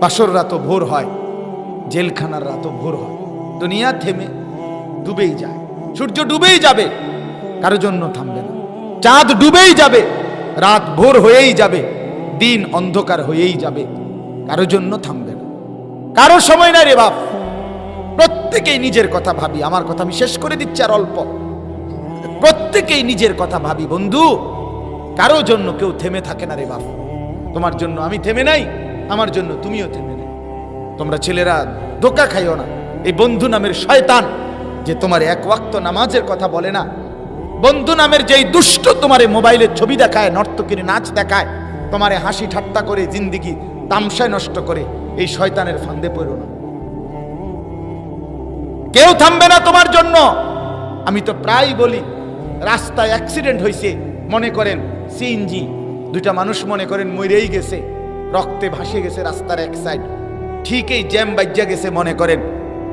বাসর রাতও ভোর হয়, জেলখানার রাতও ভোর হয়। দুনিয়া থেমে ডুবেই যায়, সূর্য ডুবেই যাবে, কারও জন্য থামবে না। চাঁদ ডুবেই যাবে, রাত ভোর হয়েই যাবে, দিন অন্ধকার হয়েই যাবে, কারও জন্য থামবে না। কারও সময় নাই রে বাপ। প্রত্যেকেই নিজের কথা ভাবি, আমার কথা আমি শেষ করে দিচ্ছি আর অল্প। প্রত্যেকেই নিজের কথা ভাবি, বন্ধু, কারও জন্য কেউ থেমে থাকে না রে বাপ। তোমার জন্য আমি থেমে নাই আমার জন্য তুমিও থেমে নাই। তোমরা ছেলেরা, ধোকা খাইও না। এই বন্ধু নামের শয়তান, যে তোমার এক ওয়াক্ত নামাজের কথা বলে না, বন্ধু নামের যেই দুষ্ট তোমার মোবাইলের ছবি দেখায়, নর্তকীর নাচ দেখায়, তোমারে হাসি ঠাট্টা করে, জিন্দিগি তামসায় নষ্ট করে, এই শয়তানের ফান্দে পড়ো না। কেউ থামবে না তোমার জন্য। আমি তো প্রায় বলি, রাস্তায় অ্যাক্সিডেন্ট হয়েছে মনে করেন, সিএনজি। দুইটা মানুষ মনে করেন মরেই গেছে। রক্তে ভাসে গেছে রাস্তার এক সাইড ঠিকই জ্যাম বাজ্যা গেছে, মনে করেন।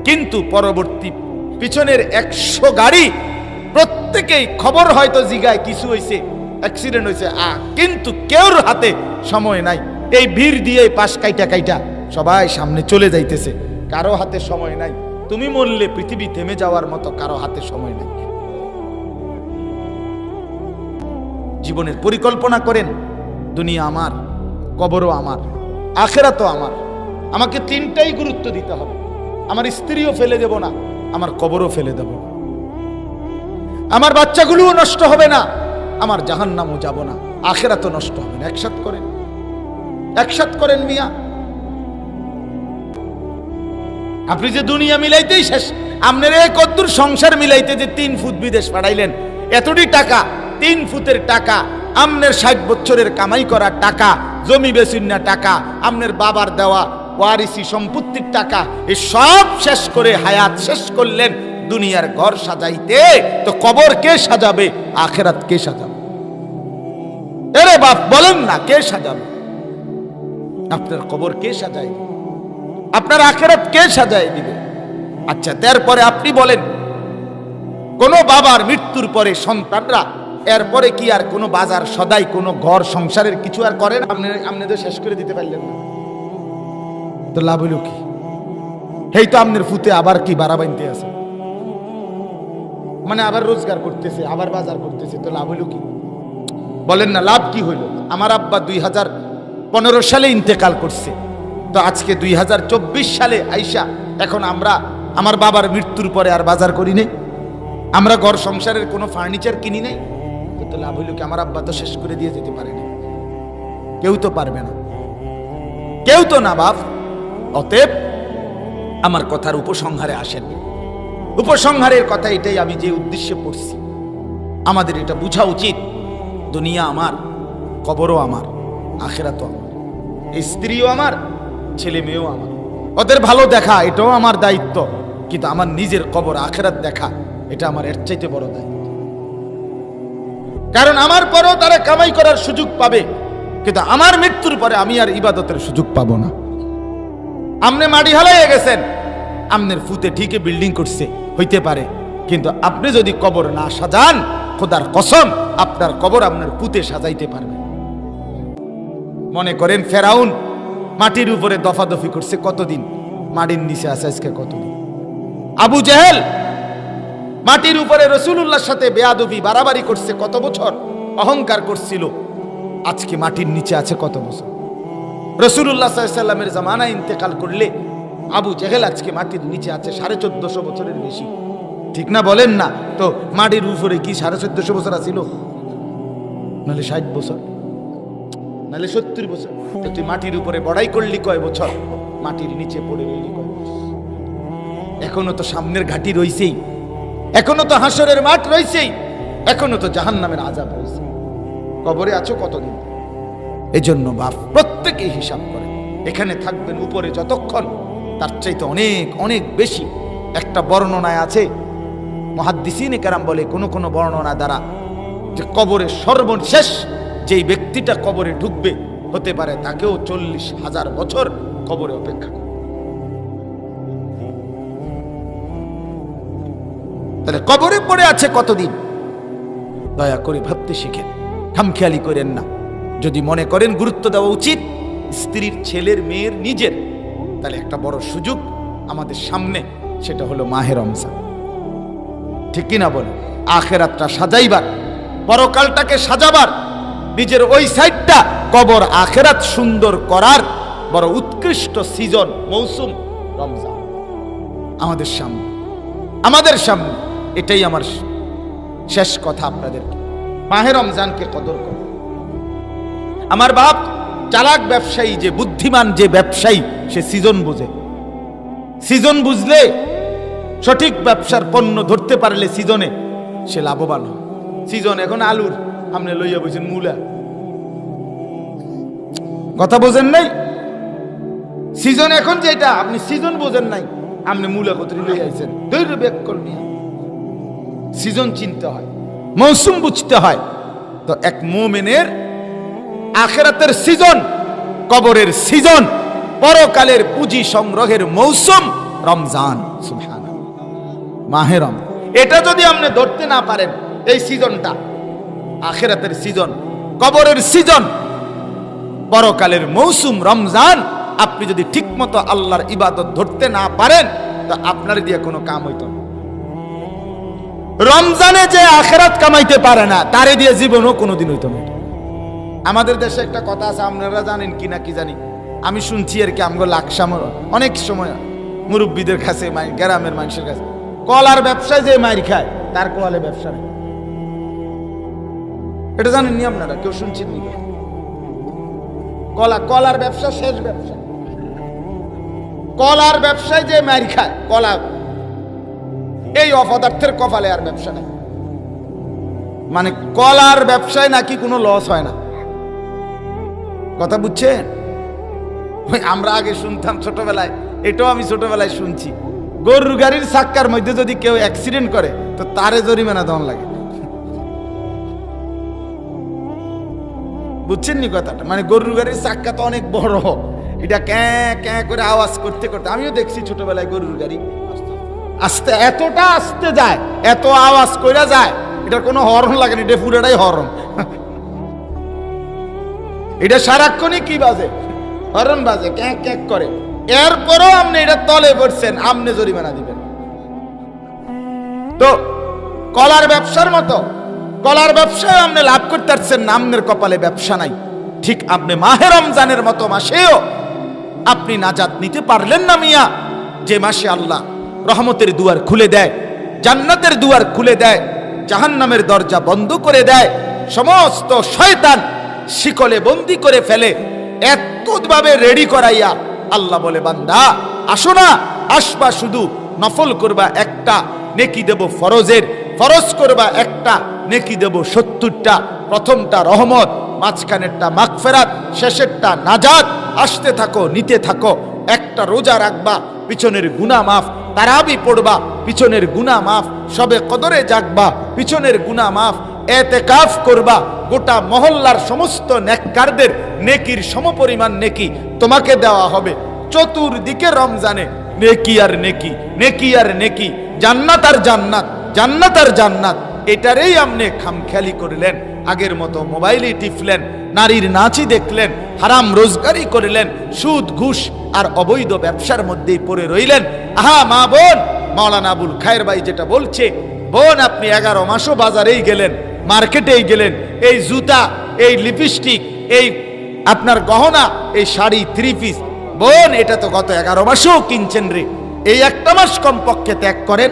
কিন্তু পরবর্তী পিছনের একশো গাড়ি, প্রত্যেকেই খবর হয়তো জিগায়, কিছু হয়েছে অ্যাক্সিডেন্ট হয়েছে আ, কিন্তু কেউর হাতে সময় নাই। এই ভিড় দিয়ে পাশ কাইটা কাইটা সবাই সামনে চলে যাইতেছে। কারও হাতে সময় নাই। তুমি মরলে পৃথিবী থেমে যাওয়ার মতো কারও হাতে সময় নেই। জীবনের পরিকল্পনা করেন, দুনিয়া আমার। কবরও আমার আখেরা তো আমার। আমাকে তিনটাই গুরুত্ব দিতে হবে। আমার স্ত্রীও ফেলে দেব না, আমার কবরও ফেলে দেব আমার বাচ্চাগুলোও নষ্ট হবে না, আমার জাহান্নামও যাব না আখেরা তো নষ্ট হবে না। একসাথ করেন একসাথ করেন মিয়া। আপনি যে দুনিয়া মিলাইতেই শেষ, আপনার এই কদ্দুর সংসার মিলাইতে যে তিন ফুট বিদেশ পাঠাইলেন, এতটি টাকা, তিন ফুটের টাকা আমনের ষাট বছরের কামাই করা টাকা জমি বেসিন্না টাকা আপনার বাবার দেওয়া ওয়ারিসি সম্পত্তির টাকা এই সব শেষ করে হায়াত শেষ করলেন দুনিয়ার ঘর সাজাইতে। তো কবর কে সাজাবে? আখেরাত কে সাজাবে? এরে বাপ, বলেন না কে সাজাবে? আপনার কবর কে সাজায় আপনার আখেরাত কে সাজায় দিবে? আচ্ছা তারপরে আপনি বলেন, কোন বাবার মৃত্যুর পরে সন্তানরা এরপরে কি আর কোনো বাজার, সদাই কোনো ঘর, সংসারের কিছু আর করেন আপনি আপনি তো শেষ করে দিতে পারলেন না। তো লাভ হইল কি? এই তো আপনার ফুতে আবার কি বাড়া বানতে আছে? মানে আবার রোজগার করতেছে, আবার বাজার করতেছে, তো লাভ হইল কি? বলেন না, লাভ কি হইল? আমার আব্বা দুই হাজার পনেরো সালে ইন্তেকাল করছে। তো আজকে দুই হাজার চব্বিশ সালে আইসা এখন আমরা, আমার বাবার মৃত্যুর পরে আর বাজার করি নেই। আমরা ঘর সংসারের কোনো ফার্নিচার কিনি নাই। তো লাভ হইল কি আমার আব্বা তো শেষ করে দিয়ে যেতে পারেনি কেউ তো পারবে না। কেউ তো না বাপ। অতএব আমার কথার উপসংহারে আসেন। উপসংহারের কথা এটাই আমি যে উদ্দেশ্যে পড়ছি। আমাদের এটা বোঝা উচিত। দুনিয়া আমার, কবরও আমার আখেরা তো আমার স্ত্রীও আমার, ছেলে মেয়েও আমার। ওদের ভালো দেখা, এটাও আমার দায়িত্ব। কিন্তু আমার নিজের কবর, আখেরাত দেখা, এটা আমার এর চাইতে বড় দায়িত্ব। কারণ আমার পরেও তারা কামাই করার সুযোগ পাবে। কিন্তু আমার মৃত্যুর পরে আমি আর ইবাদতের সুযোগ পাব না। আপনি মাটি হালাইয়া গেছেন। আমনের ফুতে ঠিকই বিল্ডিং করছে, হইতে পারে। কিন্তু আপনি যদি কবর না সাজান, খোদার কসম, আপনার কবর আপনার পুঁতে সাজাইতে পারবে। মনে করেন ফেরাউন মাটির উপরে দফাদফি করছে কতদিন? মাটির নিচে আছে আজকে কতদিন? আবু জেহেল মাটির উপরে রসুলুল্লাহর সাথে বেয়াদবি, বাড়াবাড়ি করছে কত বছর? অহংকার করছিল। আজকে মাটির নিচে আছে কত বছর? রসুল্লাহ সাল্লামের জামানা ইন্তেকাল করলে আবু জেহেল আজকে মাটির নিচে আছে সাড়ে চোদ্দশো বছরের বেশি। ঠিক না বলেন না? তো মাটির উপরে কি সাড়ে চোদ্দশো বছর আছিল? নাহলে ষাট বছর? নাহলে সত্তর বছর? তুই মাটির উপরে বড়াই করলি কয় বছর? মাটির নিচে পড়ে রইলি কয়? এখনও তো সামনের ঘাটি রইছেই। এখনও তো হাসরের মাঠ রইছেই এখনও তো জাহান নামের আজাব রয়েছে। কবরে আছো কতদিন? এজন্য বাপ প্রত্যেকে হিসাব করে। এখানে থাকবেন উপরে যতক্ষণ, তার চাইতে অনেক অনেক বেশি। একটা বর্ণনায় আছে, মহাদ্দিসিনে কেরাম বলে, কোনো কোনো বর্ণনা দ্বারা যে কবরে সর্বশেষ যেই ব্যক্তিটা কবরে ঢুকবে, হতে পারে তাকেও চল্লিশ হাজার বছর কবরে অপেক্ষা তাহলে কবরে পড়ে আছে কতদিন? দয়া করে ভাবতে শিখেন, খামখেয়ালি করেন না। যদি মনে করেন গুরুত্ব দেওয়া উচিত, স্ত্রীর ছেলের মেয়ের নিজের, তাহলে একটা বড় সুযোগ আমাদের সামনে, সেটা হলো মাহের রমজান। ঠিক কিনা বলে আখেরাতটা সাজাইবার, পরকালটাকে সাজাবার, নিজের ওই সাইডটা কবর আখেরাত সুন্দর করার বড় উৎকৃষ্ট সিজন, মৌসুম রমজান। আমাদের সামনে আমাদের সামনে। এটাই আমার শেষ কথা আপনাদেরকে মাহে রমজানকে কদর করো আমার বাপ চালাক ব্যবসায়ী, যে বুদ্ধিমান যে ব্যবসায়ী, সে সিজন বুঝে। সিজন বুঝলে সঠিক ব্যবসার পণ্য ধরতে পারলে সিজনে সে লাভবান হয়। সিজন এখন আলুর। আপনি লইয়া বলছেন মূলা। কথা বোঝেন নাই? সিজন এখন যেটা, আপনি সিজন বোঝেন নাই। আপনি মূলা কত লইয়া আইছেন? ধৈর্য ব্যাক করবি সিজন চিনতে হয়, মৌসুম বুঝতে হয়। তো এক মোমেনের আখেরাতের সিজন, কবরের সিজন, পরকালের পুঁজি সংগ্রহের মৌসুম রমজান সুবহান মাহে রমজান। এটা যদি আপনি ধরতে না পারেন, এই সিজনটা, আখেরাতের সিজন, কবরের সিজন, পরকালের মৌসুম রমজান, আপনি যদি ঠিকমতো আল্লাহর ইবাদত ধরতে না পারেন, তা আপনার দিয়ে কোনো কাম হইতো না। রমজানে যে আখেরাত কামাইতে পারে না, তারে দিয়ে জীবনও কোনোদিন হইতো না। আমাদের দেশে একটা কথা আছে, আপনারা জানেন কি না কি জানি? আমি শুনছি আর কি আমগো লাকসাম অনেক সময় মুরব্বীদের কাছে গ্রামের মানুষের কাছে। কলার ব্যবসায় যে মাইর খায়, তার কলে ব্যবসা নেই। এটা জানেন নি আপনারা? কেউ শুনছেন নি কলা কলার ব্যবসা শেষ ব্যবসা। কলার ব্যবসায় যে মাইর খায়, কলা এই অপদার্থের কপালে আর ব্যবসা নেই। মানে কলার ব্যবসায় নাকি কোনো লস হয় না। কথা বুঝছেন? ওই আমরা আগে শুনতাম ছোটবেলায়, এটাও আমি ছোটবেলায় শুনছি। গরুর গাড়ির চাক্কার মধ্যে যদি কেউ অ্যাক্সিডেন্ট করে, তো তারে জরিমানা দেওয়ান লাগে। বুঝছেন নি কথাটা? মানে গরুর গাড়ির চাক্কা তো অনেক বড়। এটা ক্যাঁ ক্যাঁ করে আওয়াজ করতে করতে, আমিও দেখছি ছোটবেলায় গরুর গাড়ি। আস্তে, এতটা আস্তে যায়, এত আওয়াজ কইরা যায় এটা কোনো হরন লাগে না, এটা পুরোটাই হরন এটা সারাক্ষণই কি বাজে? হরন বাজে, ক্যাঁক ক্যাঁক করে। এরপরও আপনি এটা তলে পড়ছেন আপনি জরিমানা দিবেন। তো, কলার ব্যবসার মতো, কলার ব্যবসায় আপনি লাভ করতে পারছেন না আপনার কপালে ব্যবসা নাই। ঠিক আপনি মাহে রমজানের মতো মাসেও আপনি নাজাত নিতে পারলেন না মিয়া, যে মাসে আল্লাহ রহমতের দুয়ার খুলে দেয়, জান্নাতের দুয়ার খুলে দেয়, জাহান্নামের দরজা বন্ধ করে দেয়, সমস্ত শয়তান শিকলে বন্দি করে ফেলে এতভাবে রেডি করাইয়া আল্লাহ বলে, বান্দা, আসো না, আসবা শুধু, নফল করবা একটা, নেকি দেব ফরজের, ফরজ করবা একটা, নেকি দেব সত্তরটা, প্রথমটা রহমত, মাঝখানেরটা মাগফেরাত, শেষেরটা নাজাত, আসতে থাকো, নিতে থাকো, একটা রোজা রাখবা, পিছনের গুনা মাফ তারাবি পড়বা, পিছনের গুনা মাফ, সবে কদরে জাগবা, পিছনের গুনা মাফ এতে কাফ করবা। গোটা মহল্লার সমস্ত নেককারদের নেকির সমপরিমাণ নেকি তোমাকে দেওয়া হবে। চতুর্দিকে রমজানে নেকি আর নেকি নেকি আর নেকি, জান্নাত আর জান্নাত জান্নাত আর জান্নাত। এটারেই আপনি খামখেয়ালি করলেন, আগের মতো মোবাইলই টিপলেন, নারীর নাচই দেখলেন, হারাম রোজগারি করলেন, সুদ, ঘুষ আর অবৈধ ব্যবসার মধ্যেই পড়ে রইলেন। আহা, মা বোন! মাওলানা আবুল খায়ের ভাই যেটা বলছে, বোন, আপনি এগারো মাসও বাজারেই গেলেন, মার্কেটেই গেলেন, এই জুতা, এই লিপস্টিক, এই আপনার গহনা, এই শাড়ি থ্রি পিস বোন, এটা তো গত এগারো মাসেও কিনছেন রে। এই একটা মাস কমপক্ষে ত্যাগ করেন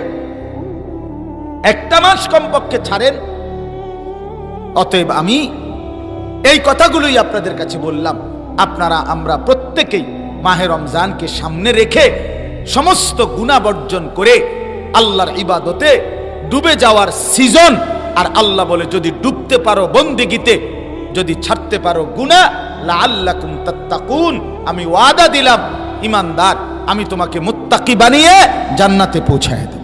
একটা মাস কমপক্ষে ছাড়েন। অতএব আমি এই কথাগুলোই আপনাদের কাছে বললাম। আপনারা, আমরা প্রত্যেকেই মাহে রমজানকে সামনে রেখে সমস্ত গুণা বর্জন করে আল্লাহর ইবাদতে ডুবে যাওয়ার সিজন আর আল্লাহ বলে, যদি ডুবতে পারো বন্দিগিতে, যদি ছাড়তে পারো গুণা লা আল্লাকুম আমি ওয়াদা দিলাম, ইমানদার, আমি তোমাকে মুত্তাকি বানিয়ে জান্নাতে পৌঁছায় দেব।